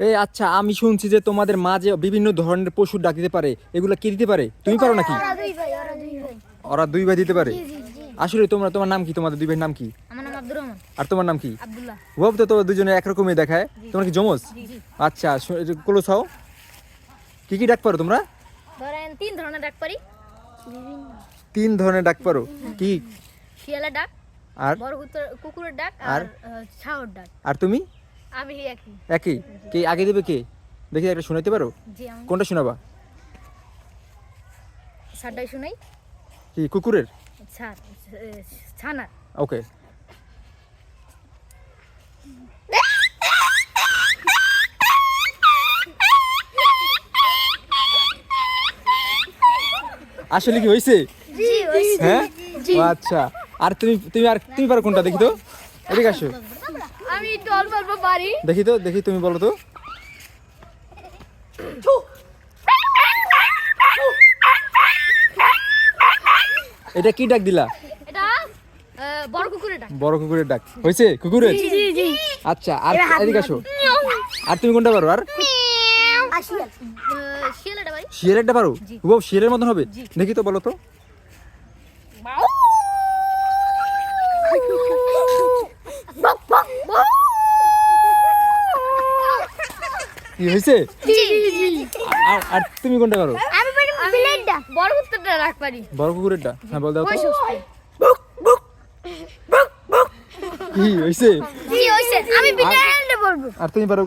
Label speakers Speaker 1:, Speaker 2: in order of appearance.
Speaker 1: এই আচ্ছা আমি শুনছি যে তোমাদের মাঝে বিভিন্ন ধরনের পশুর ডাক দিতে পারে এগুলো কে দিতে পারে? তুমি পারো নাকি?
Speaker 2: ওরা দুই ভাই
Speaker 1: দিতে পারে? আসলে তোমরা তোমার নাম কি? তোমাদের দুই ভাইয়ের নাম কি? আর তোমার নাম কি?
Speaker 2: আব্দুল্লাহ।
Speaker 1: তো তোমার দুজনে একরকমই দেখায়। তোমার কি জমজ? আচ্ছা ক্লোজ হও। কি কি ডাক পারো তোমরা?
Speaker 2: ধরেন তিন ধরনের ডাক পারি।
Speaker 1: তিন ধরনের ডাক পারো। কি?
Speaker 2: শিয়ালের ডাক
Speaker 1: আর?
Speaker 2: কুকুরের ডাক?
Speaker 1: আর?
Speaker 2: ছাওয়ার ডাক।
Speaker 1: আর তুমি?
Speaker 2: আমি একই।
Speaker 1: একই? কে আগে দেবে কে? দেখি একটা শোনাইতে পারো? কোনটা শোনাবা?
Speaker 2: সারটাই শুনাই।
Speaker 1: কি কুকুরের?
Speaker 2: ছানার।
Speaker 1: ওকে। আসলে কি হয়েছে হ্যাঁ? আচ্ছা। আর তুমি তুমি আর তুমি পারো কোনটা দেখি তো? এদিকে আসো।
Speaker 2: আমি একটু অল্প অল্প পারি।
Speaker 1: দেখি তো দেখি তুমি বলো তো। এটা কি ডাক দিলা?
Speaker 2: এটা বড় কুকুরের ডাক।
Speaker 1: বড় কুকুরের ডাক। হয়েছে? কুকুরের?
Speaker 2: জি জি
Speaker 1: আচ্ছা আর এদিকে আসো। আর তুমি কোনটা পারো আর? শিয়ালেরটা পারো। ও শিয়ালের মতন হবে? দেখি তো বলো তো। কি হয়েছে? আর তুমি কোনটা করো?
Speaker 2: আমি পারি বিলেটটা। বড় কুকুরটা রাখ পারি
Speaker 1: বড় কুকুরটা হ্যাঁ বল দাও তো।
Speaker 2: ওই সুস্পি
Speaker 1: কি হয়েছে?
Speaker 2: কি হয়েছে। আমি বিলেটটা বলব
Speaker 1: আর তুমি পারো